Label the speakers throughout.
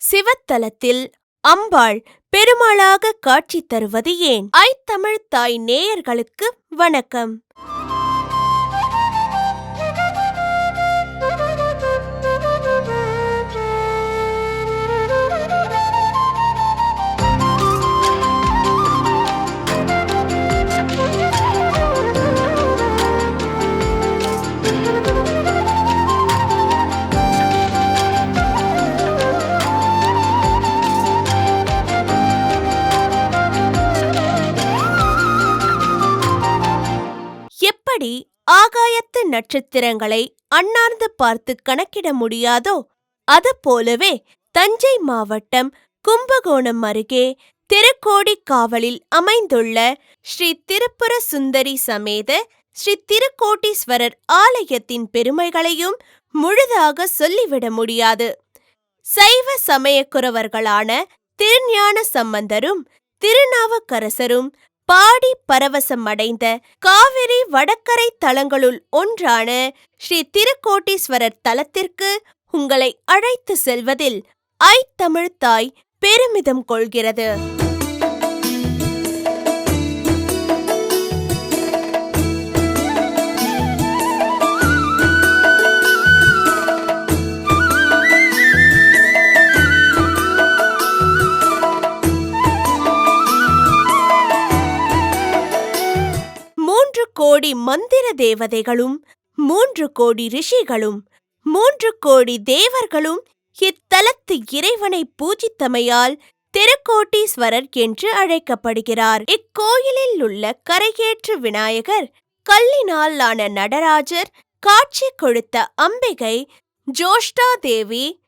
Speaker 1: சிவத்தலத்தில் அம்பாள் பெருமாளாக காட்சி தருவது ஏன்? ஐத்தமிழ் தாய் நேயர்களுக்கு வணக்கம். நட்சத்திரங்களை அண்ணார்ந்து பார்த்து கணக்கிட முடியாதோ அதுபோலவே தஞ்சை மாவட்டம் கும்பகோணம் அருகே திருக்கோடிக்காவலில் அமைந்துள்ள ஸ்ரீ திருப்புர சுந்தரி சமேத ஸ்ரீ திருக்கோட்டீஸ்வரர் ஆலயத்தின் பெருமைகளையும் முழுதாக சொல்லிவிட முடியாது. சைவ சமயக்குறவர்களான திருஞான சம்பந்தரும் திருநாவுக்கரசரும் பாடி பரவசம் அடைந்த காவிரி வடக்கரை தலங்களுள் ஒன்றான ஸ்ரீ திருக்கோட்டீஸ்வரர் தலத்திற்கு உங்களை அழைத்து செல்வதில் ஐத்தமிழ்தாய் பெருமிதம் கொள்கிறது. கோடி மந்திர தேவதைகளும் மூன்று கோடி ரிஷிகளும் மூன்று கோடி தேவர்களும் இத்தலத்து இறைவனை பூஜித்தமையால் திருக்கோட்டீஸ்வரர் என்று அழைக்கப்படுகிறார். இக்கோயிலில் உள்ள கரையேற்று விநாயகர் கல்லினால் ஆன நடராஜர் காட்சி கொடுத்த அம்பிகை ஜோஷ்டா தேவி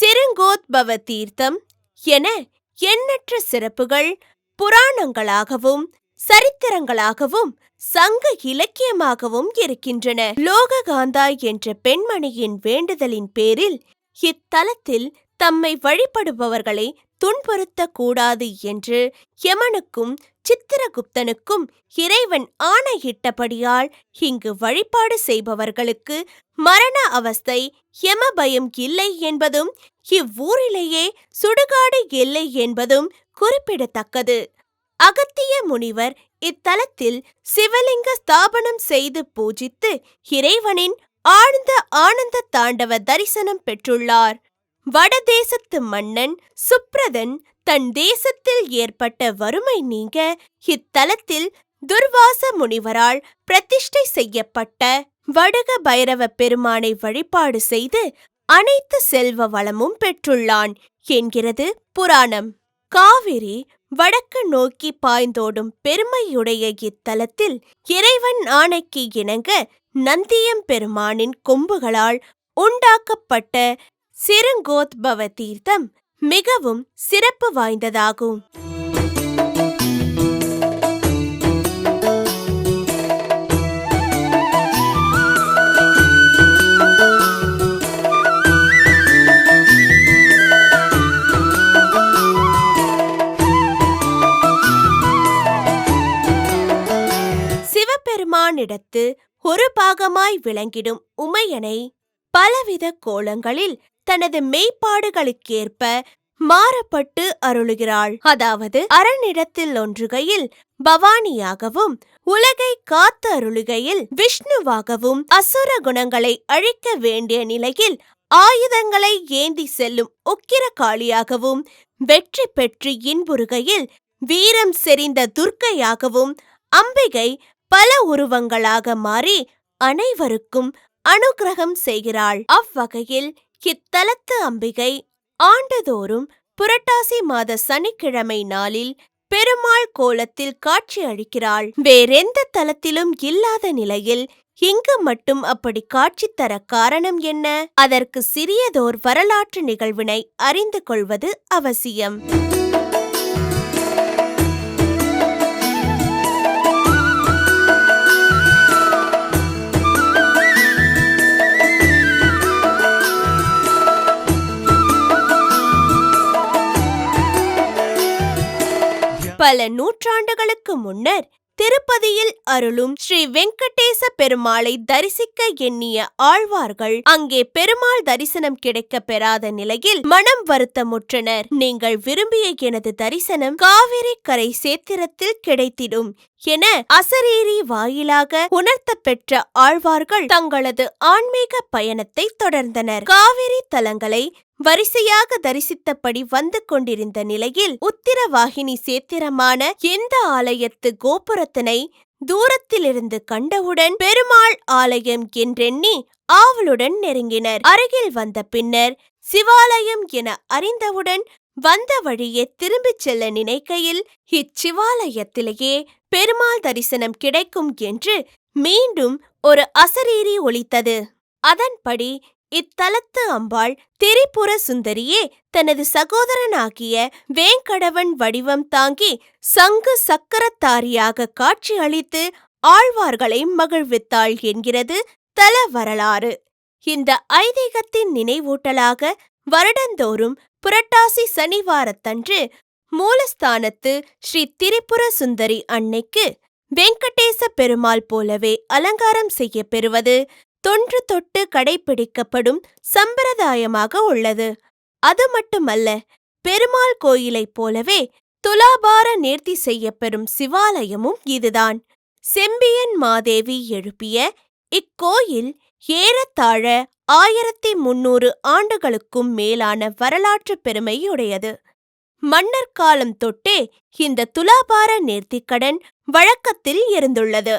Speaker 1: சிறுங்கோத்பவ தீர்த்தம் என எண்ணற்ற சிறப்புகள் புராணங்களாகவும் சரித்திரங்களாகவும் சங்க இலக்கியமாகவும் இருக்கின்றன. லோககாந்தா என்ற பெண்மணியின் வேண்டுதலின் பேரில் இத்தலத்தில் தம்மை வழிபடுபவர்களை துன்புறுத்தக்கூடாது என்று யமனுக்கும் சித்திரகுப்தனுக்கும் இறைவன் ஆணையிட்டபடியால் இங்கு வழிபாடு செய்பவர்களுக்கு மரண அவஸ்தை யம பயம் இல்லை என்பதும் இவ்வூரிலேயே சுடுகாடு இல்லை என்பதும் குறிப்பிடத்தக்கது. அகத்திய முனிவர் இத்தலத்தில் சிவலிங்க ஸ்தாபனம் செய்து பூஜித்து இறைவனின் ஆழ்ந்த ஆனந்த தாண்டவ தரிசனம் பெற்றுள்ளார். வடதேசத்து மன்னன் சுப்ரதன் தன் தேசத்தில் ஏற்பட்ட வறுமை நீங்க இத்தலத்தில் துர்வாச முனிவரால் பிரதிஷ்டை செய்யப்பட்ட வடுக பைரவ பெருமானை வழிபாடு செய்து அனைத்து செல்வ வளமும் பெற்றுள்ளான் என்கிறது புராணம். காவிரி வடக்கு நோக்கி பாய்ந்தோடும் பெருமையுடைய இத்தலத்தில் இறைவன் ஆணைக்கு இணங்க நந்தியம் பெருமானின் கொம்புகளால் உண்டாக்கப்பட்ட சிறுங்கோத்பவ தீர்த்தம் மிகவும் சிறப்பு வாய்ந்ததாகும். சிவபெருமானிடத்து ஒரு பாகமாய் விளங்கிடும் உமையனை. பலவித கோலங்களில் தனது மெய்ப்பாடுகளுக்கேற்ப மாறப்பட்டு அருளுகிறாள். அதாவது அரணிடத்தில் ஒன்றுகையில் பவானியாகவும் உலகை காத்து அருளுகையில் விஷ்ணுவாகவும் அசுர குணங்களை அழிக்க வேண்டிய நிலையில் ஆயுதங்களை ஏந்தி செல்லும் உக்கிர காளியாகவும் வெற்றி பெற்று இன்புறுகையில் வீரம் செறிந்த துர்க்கையாகவும் அம்பிகை பல உருவங்களாக மாறி அனைவருக்கும் அனுக்கிரகம் செய்கிறாள். அவ்வகையில் இத்தலத்து அம்பிகை ஆண்டுதோறும் புரட்டாசி மாத சனிக்கிழமை நாளில் பெருமாள் கோலத்தில் காட்சி அளிக்கிறாள். வேறெந்த தலத்திலும் இல்லாத நிலையில் இங்கு மட்டும் அப்படி காட்சி தர காரணம் என்ன? அதற்கு சிறியதோர் வரலாற்று நிகழ்வினை அறிந்து கொள்வது அவசியம். பல நூற்றாண்டுகளுக்கு முன்னர் திருப்பதியில் அருளும் ஸ்ரீ வெங்கடேச பெருமாளை தரிசிக்க எண்ணிய ஆழ்வார்கள் அங்கே பெருமாள் தரிசனம் கிடைக்க பெறாத நிலையில் மனம் வருத்தமுற்றனர். நீங்கள் விரும்பிய எனது தரிசனம் காவிரி கரை சேத்திரத்தில் கிடைத்திடும். என அசரீரி வாயிலாக உணர்த்த பெற்ற ஆழ்வார்கள் தங்களது ஆன்மீக பயணத்தை தொடர்ந்தனர். காவிரி தலங்களை வரிசையாக தரிசித்தபடி வந்து கொண்டிருந்த நிலையில் உத்திரவாகினி சேத்திரமான எந்த ஆலயத்து கோபுரத்தினை தூரத்திலிருந்து கண்டவுடன் பெருமாள் ஆலயம் என்றெண்ணி ஆவலுடன் நெருங்கினர். அருகில் வந்த பின்னர் சிவாலயம் என அறிந்தவுடன் வந்த வழியே திரும்பிச் செல்ல நினைக்கையில் இச்சிவாலயத்திலேயே பெருமாள் தரிசனம் கிடைக்கும் என்று மீண்டும் ஒரு அசரீரி ஒலித்தது. அதன்படி இத்தலத்து அம்பாள் திரிபுர சுந்தரியே தனது சகோதரனாகிய வேங்கடவன் வடிவம் தாங்கி சங்கு சக்கரத்தாரியாக காட்சியளித்து ஆழ்வார்களை மகிழ்வித்தாள் என்கிறது தல வரலாறு. இந்த ஐதீகத்தின் நினைவூட்டலாக வருடந்தோறும் புரட்டாசி சனிவாரத்தன்று மூலஸ்தானத்து ஸ்ரீ திரிபுர சுந்தரி அன்னைக்கு வெங்கடேச பெருமாள் போலவே அலங்காரம் செய்ய பெறுவது தொன்று தொட்டு கடைபிடிக்கப்படும் சம்பிரதாயமாக உள்ளது. அது மட்டுமல்ல பெருமாள் கோயிலைப் போலவே துலாபார நேர்த்தி செய்யப்பெறும் சிவாலயமும் இதுதான். செம்பியன் மாதேவி எழுப்பிய இக்கோயில் ஏறத்தாழ ஆயிரத்தி முன்னூறு ஆண்டுகளுக்கும் மேலான வரலாற்று பெருமையுடையது. மன்னர் காலம் தொட்டே இந்த துலாபார நேர்த்திக்கடன் வழக்கத்தில் இருந்துள்ளது.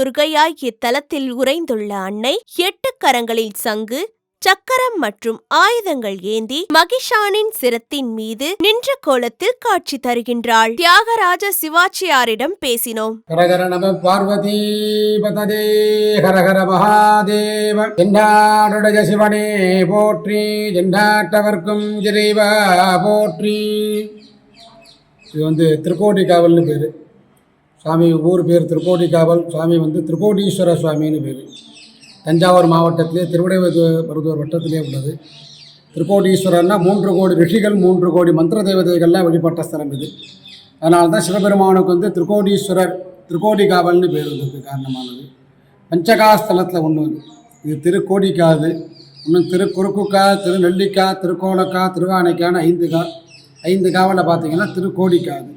Speaker 1: துர்கையாய் இத்தலத்தில் உறைந்துள்ள அன்னை எட்டு கரங்களில் சங்கு சக்கரம் மற்றும் ஆயுதங்கள் ஏந்தி மகிஷானின் சிரத்தின் மீது நின்ற கோலத்தில் காட்சி தருகின்றாள். தியாகராஜ சிவாச்சியாரிடம் பேசினோம்.
Speaker 2: ஹரஹர நம பார்வதி பததே ஹரஹர மகாதேவ. என்னாடுடைய சிவனே போற்றி என்னாட்டவர்க்கும் இறைவா போற்றி. இது வந்து திருக்கோட்டிக்காவல்னு பேரு. சுவாமி ஊர் பேர் திருக்கோட்டிக்காவல் சுவாமி வந்து திருக்கோட்டீஸ்வர சுவாமின்னு பேர். தஞ்சாவூர் மாவட்டத்திலே திருவிடைமருதூர் வட்டத்திலே உள்ளது. திருக்கோட்டீஸ்வரர்னா மூன்று கோடி ரிஷிகள் மூன்று கோடி மந்திர தேவதைகள்லாம் வழிபட்ட ஸ்தலம் இது. அதனால தான் சிவபெருமானுக்கு வந்து திருக்கோடீஸ்வரர் திருக்கோடிகாவல்னு பேர் வந்ததுக்கு காரணமானது. பஞ்சகாஸ்தலத்தில் ஒன்று இது திருக்கோடிக்காது. இன்னும் திருக்குறுக்குக்கா திருநெல்லிக்கா திருக்கோணக்கா திருவானைக்கான ஐந்து கா ஐந்து காவலில் பார்த்தீங்கன்னா திருக்கோடிக்காது.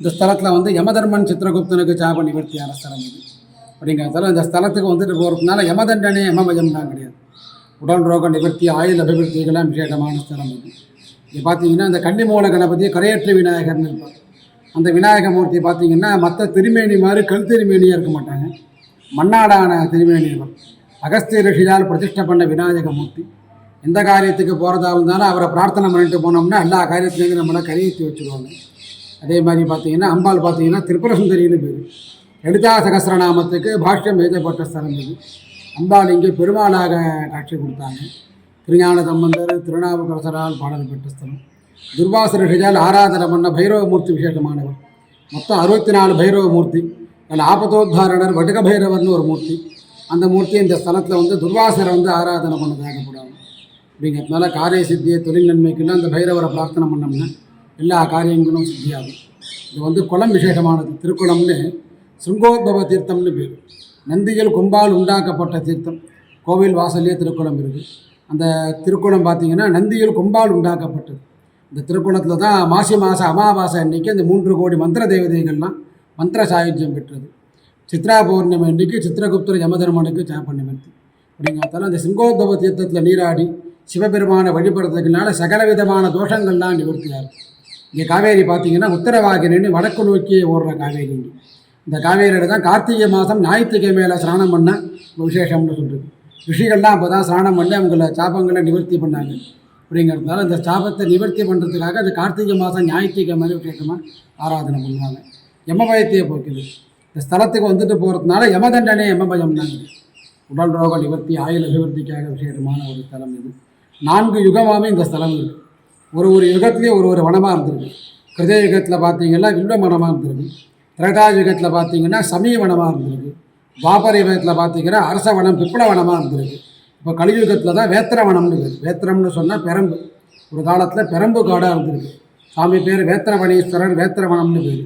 Speaker 2: இந்த ஸ்தலத்தில் வந்து யமதர்மன் சித்திரகுப்தனுக்கு சாப நிவர்த்தியான ஸ்தலம் இது. அப்படிங்கிறதால இந்த ஸ்தலத்துக்கு வந்துட்டு போகிறதுனால யமதண்டனே யமபயம் கிடையாது. உடல் ரோக நிவர்த்தி ஆயுள் அபிவிருத்திகளாம் விசேஷமான ஸ்தலம் இது. இது பார்த்தீங்கன்னா இந்த கன்னிமூல கணபதி கரையற்ற விநாயகர்னு இருப்பார். அந்த விநாயக மூர்த்தி பார்த்தீங்கன்னா மற்ற திருமேனி மாதிரி கல் திருமேனியாக இருக்க மாட்டாங்க. மண்ணாடான திருமேனி அகஸ்திய ரிஷியால் பிரதிஷ்டை பண்ண விநாயக மூர்த்தி. எந்த காரியத்துக்கு போகிறதா இருந்தாலும் அவரை பிரார்த்தனை பண்ணிட்டு போனோம்னா எல்லா காரியத்துலேருந்து நம்மளை கரையேற்றி வச்சுருவாங்க. அதே மாதிரி பார்த்தீங்கன்னா அம்பாள் பார்த்தீங்கன்னா திரிபுர சுந்தரின்னு பேர். லலிதா சகசிரநாமத்துக்கு பாஷ்யம் எழுதப்பட்ட ஸ்தலம் இது. அம்பாள் இங்கே பெருமாளாக காட்சி கொடுத்தாங்க. திருஞான சம்பந்தர் திருநாவுக்கரசரால் பாடல் பெற்ற ஸ்தலம். துர்வாச ரிஷியால் ஆராதனை பண்ண பைரவமூர்த்தி விசேஷமானவர். மொத்தம் அறுபத்தி நாலு பைரவமூர்த்தி. அதில் ஆபத்தோத்தாரணர் வடுக பைரவர்னு ஒரு மூர்த்தி. அந்த மூர்த்தி இந்த ஸ்தலத்தில் வந்து துர்வாசரை வந்து ஆராதனை பண்ணதாக போடுவாங்க அப்படிங்கிறதுனால காரிய சித்தியை தொழில் நன்மைக்குன்னா அந்த பைரவரை பிரார்த்தனை பண்ணோம்னா எல்லா காரியங்களும் சித்தியாகும் இது வந்து குளம் விசேஷமானது. திருக்குளம்னு சுங்கோத்பவ தீர்த்தம்னு பேர். நந்தியில் கொம்பால் உண்டாக்கப்பட்ட தீர்த்தம். கோவில் வாசல்லே திருக்குளம் இருக்குது அந்த திருக்குளம் பார்த்தீங்கன்னா நந்தியில் கொம்பால் உண்டாக்கப்பட்டது. இந்த திருக்குளத்தில் தான் மாசி மாத அமாவாசை அன்னைக்கு அந்த மூன்று கோடி மந்திர தேவதைகள்லாம் மந்திர சாயுஜ்யம் பெற்றது. சித்ரா பௌர்ணமி அன்னைக்கு சித்திரகுப்தர் யமதர்மனுக்கு சாப்ப நிவர்த்தி அப்படிங்கிறதால அந்த சிங்கோத்தவ தீர்த்தத்தில் நீராடி சிவபெருமானை வழிபடுறதுக்குனால சகல விதமான தோஷங்கள்லாம் இருக்கும் இங்கே காவேரி பார்த்தீங்கன்னா உத்தரவாகினின்னு வடக்கு நோக்கி ஓடுற காவேரி இந்த காவேரியில் தான் கார்த்திகை மாதம் ஞாயிற்றுக்கை மேலே ஸ்நானம் பண்ண விசேஷம்னு சொல்கிறது ரிஷிகள்லாம் அப்போ தான் ஸ்நானம் பண்ணி அவங்கள சாபங்களை நிவர்த்தி பண்ணாங்க. அப்படிங்கிறதுனால இந்த சாபத்தை நிவர்த்தி பண்ணுறதுக்காக அந்த கார்த்திகை மாதம் ஞாயிற்றுக்கை மாதிரி விசேஷமாக ஆராதனை பண்ணுவாங்க. யமபயத்தையே போக்குது. இந்த ஸ்தலத்துக்கு வந்துட்டு போகிறதுனால யமதண்டனே யமபயம்னாங்க உடல் ரோக நிவர்த்தி ஆயுள் அபிவிருத்திக்காக விசேஷமான ஒரு ஸ்தலம் இது. நான்கு யுகமாகவே இந்த ஸ்தலம் இருக்குது ஒரு ஒரு யுகத்துலேயும் ஒரு ஒரு வனமாக இருந்திருக்கு. கிருத யுகத்தில் பார்த்தீங்கன்னா வில்வ வனமாக இருந்திருக்கு. திரேதா யுகத்தில் பார்த்தீங்கன்னா சமய வனமாக இருந்திருக்கு. பாபர் யுகத்தில் பார்த்தீங்கன்னா அரச வனம் பிப்பள வனமாக இருந்திருக்கு. இப்போ கலியுகத்தில் தான் வேத்திர வனம்னு பேர். வேத்திரம்னு சொன்னால் பெரம்பு. ஒரு காலத்தில் பெரம்பு காடாக இருந்திருக்கு. சாமி பேர் வேத்திரவணீஸ்வரர் வேத்திரவனம்னு பேர்.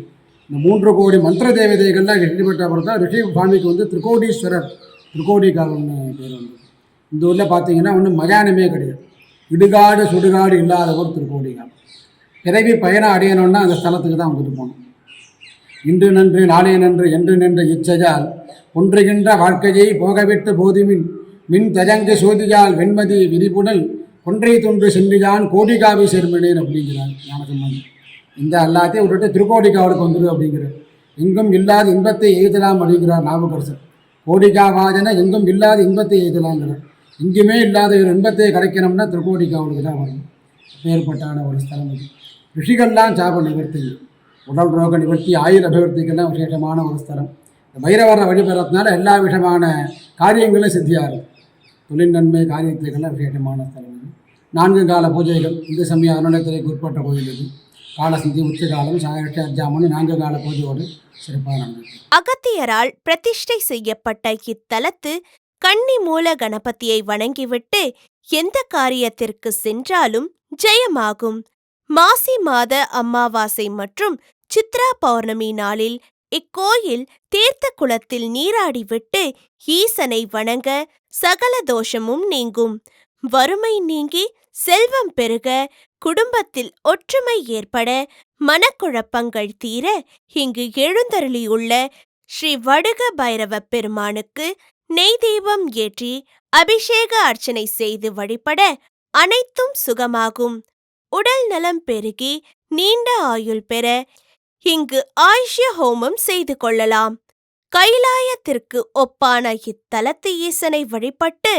Speaker 2: இந்த மூன்று கோடி மந்திர தேவதைகள்லாம் ஈடுபட்டவர் தான் ரிஷி சுவாமிக்கு வந்து திருக்கோடீஸ்வரர் திருக்கோடிக்காரன்னு பேர் வந்து இந்த ஊரில் பார்த்தீங்கன்னா ஒன்றும் மயானமே கிடையாது. இடுகாடு சுடுகாடு இல்லாதவர் திருக்கோடிக்காரன் பிறவி பயணம் அடையணும்னா அந்த ஸ்தலத்துக்கு தான் வந்துட்டு போகணும். இன்று நன்று நாளே நன்று என்று நின்ற இச்சையால் ஒன்றுகின்ற வாழ்க்கையை போகவிட்டு போதுமின் மின் தஜங்கு சோதியால் வெண்மதி விரிபுணல் கொன்றை தொன்று சென்றியான் கோடிகாவை சேர்மனேன் அப்படிங்கிறார் ஞானசம்பந்தன். இந்த எல்லாத்தையும் விட்டுட்டு திருக்கோடிக்காவுக்கு வந்துடும் அப்படிங்கிறார். எங்கும் இல்லாத இன்பத்தை எய்தலாம் அப்படிங்கிறார் நாவுக்கரசர். கோடிகாவாதன எங்கும் இல்லாத இன்பத்தை எய்தலாங்கிறார். இங்கேயுமே இல்லாத ஒரு இன்பத்தை கிடைக்கணும்னா திருக்கோடிக்காவுக்கு தான் வரும். ஏற்பட்டான ஒரு ஸ்தலம் இது. ரிஷிகள்லாம் சாப நிவர்த்தி உடல் ரோக நிவர்த்தி ஆயுள் அபிவிருத்திக்கெல்லாம் விசேஷமான ஒரு ஸ்தலம். இந்த பைரவரை வழிபடுறதுனால எல்லா விதமான காரியங்களும் சித்தியாகும். தொழில் நன்மை காரியத்துக்கெல்லாம் விசேஷமான ஸ்தலம் இது. நான்கு கால பூஜைகள் இந்து சமய அறநிலையத்துறைக்கு உட்பட்ட கோயில் இது. காலசந்தி உச்சகாலம் சாயட்சி அர்ஜாமணி நான்கு கால பூஜையோடு சிறப்பாக நடந்தது.
Speaker 1: அகத்தியரால் பிரதிஷ்டை செய்யப்பட்ட இத்தலத்து கன்னி மூல கணபதியை வணங்கிவிட்டு எந்த காரியத்திற்கு சென்றாலும் ஜெயமாகும். மாசி மாத அமாவாசை மற்றும் சித்ரா பௌர்ணமி நாளில் இக்கோயில் தீர்த்த குளத்தில் நீராடிவிட்டு ஈசனை வணங்க சகல தோஷமும் நீங்கும். வறுமை நீங்கி செல்வம் பெருக குடும்பத்தில் ஒற்றுமை ஏற்பட மனக்குழப்பங்கள் தீர இங்கு எழுந்தருளியுள்ள ஸ்ரீ வடுக பைரவ பெருமானுக்கு நெய் தீபம் ஏற்றி அபிஷேக அர்ச்சனை செய்து வழிபட அனைத்தும் சுகமாகும். உடல் நலம் பெருகி நீண்ட ஆயுள் பெற இங்கு ஆயுஷ்ய ஹோமம் செய்து கொள்ளலாம். கைலாயத்திற்கு ஒப்பான இத்தலத்து ஈசனை வழிபட்டு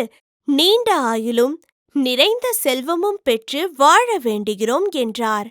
Speaker 1: நீண்ட ஆயுளும் நிறைந்த செல்வமும் பெற்று வாழ வேண்டுகிறோம் என்றார்.